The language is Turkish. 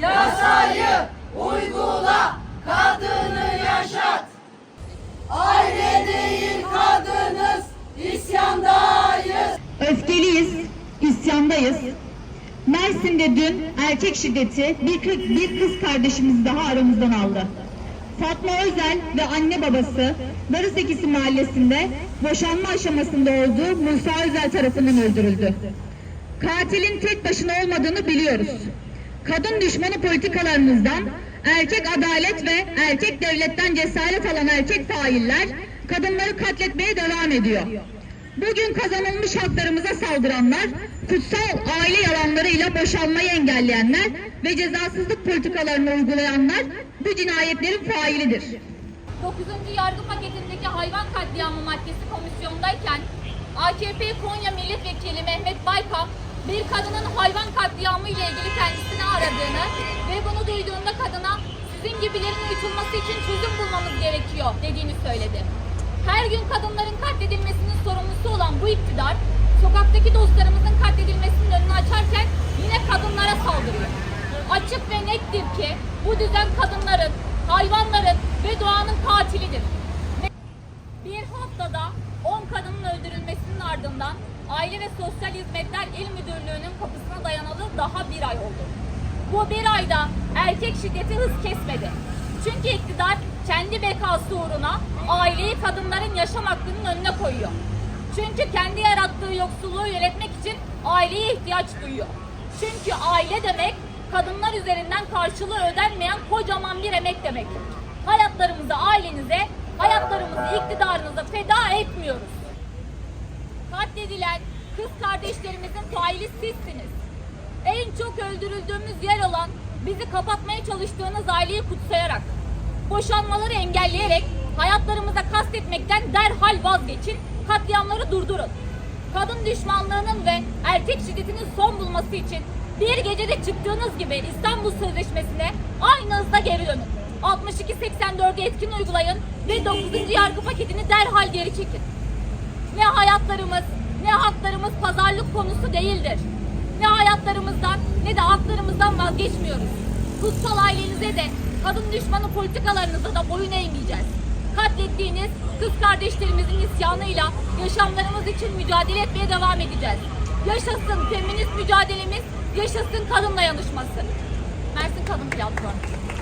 Yasayı uygula, kadını yaşat. Aile değil kadınız, isyandayız. Öfkeliyiz, isyandayız. Mersin'de dün erkek şiddeti bir, kı- bir kız kardeşimizi daha aramızdan aldı. Fatma Özel ve anne babası Darısekisi mahallesinde boşanma aşamasında olduğu Musa Özel tarafından öldürüldü. Katilin tek başına olmadığını biliyoruz. Kadın düşmanı politikalarınızdan erkek adalet ve erkek devletten cesaret alan erkek failler kadınları katletmeye devam ediyor. Bugün kazanılmış haklarımıza saldıranlar, kutsal aile yalanlarıyla boşanmayı engelleyenler ve cezasızlık politikalarını uygulayanlar bu cinayetlerin failidir. 9. yargı paketindeki hayvan katliamı maddesi komisyondayken AKP Konya Milletvekili Mehmet Baykam bir kadının hayvan katliamı ile ilgili kendisini aradığını ve bunu duyduğunda kadına sizin gibilerin uyutulması için çözüm bulmamız gerekiyor dediğini söyledi. Her gün kadınların katledilmesinin sorumlusu olan bu iktidar sokaktaki dostlarımızın katledilmesinin önünü Aile ve Sosyal Hizmetler İl Müdürlüğü'nün kapısına dayanalı daha bir ay oldu. Bu bir ayda erkek şiddeti hız kesmedi. Çünkü iktidar kendi bekası uğruna aileyi kadınların yaşam hakkının önüne koyuyor. Çünkü kendi yarattığı yoksulluğu yönetmek için aileye ihtiyaç duyuyor. Çünkü aile demek kadınlar üzerinden karşılığı ödenmeyen kocaman bir emek demek. Hayatlarımızı ailenize, hayatlarımızı iktidarınıza kardeşlerimizin faili sizsiniz. En çok öldürüldüğümüz yer olan bizi kapatmaya çalıştığınız aileyi kutsayarak, boşanmaları engelleyerek hayatlarımıza kastetmekten derhal vazgeçin, katliamları durdurun. Kadın düşmanlığının ve erkek şiddetinin son bulması için bir gecede çıktığınız gibi İstanbul Sözleşmesi'ne aynı hızda geri dönün. 62-84'ü etkin uygulayın ve 9. yargı paketini derhal geri çekin. Ne hayatlarımız konusu değildir. Ne hayatlarımızdan ne de haklarımızdan vazgeçmiyoruz. Kutsal ailenize de kadın düşmanı politikalarınıza da boyun eğmeyeceğiz. Katlettiğiniz kız kardeşlerimizin isyanıyla yaşamlarımız için mücadele etmeye devam edeceğiz. Yaşasın feminist mücadelemiz, yaşasın kadın dayanışması. Mersin Kadın Platformu.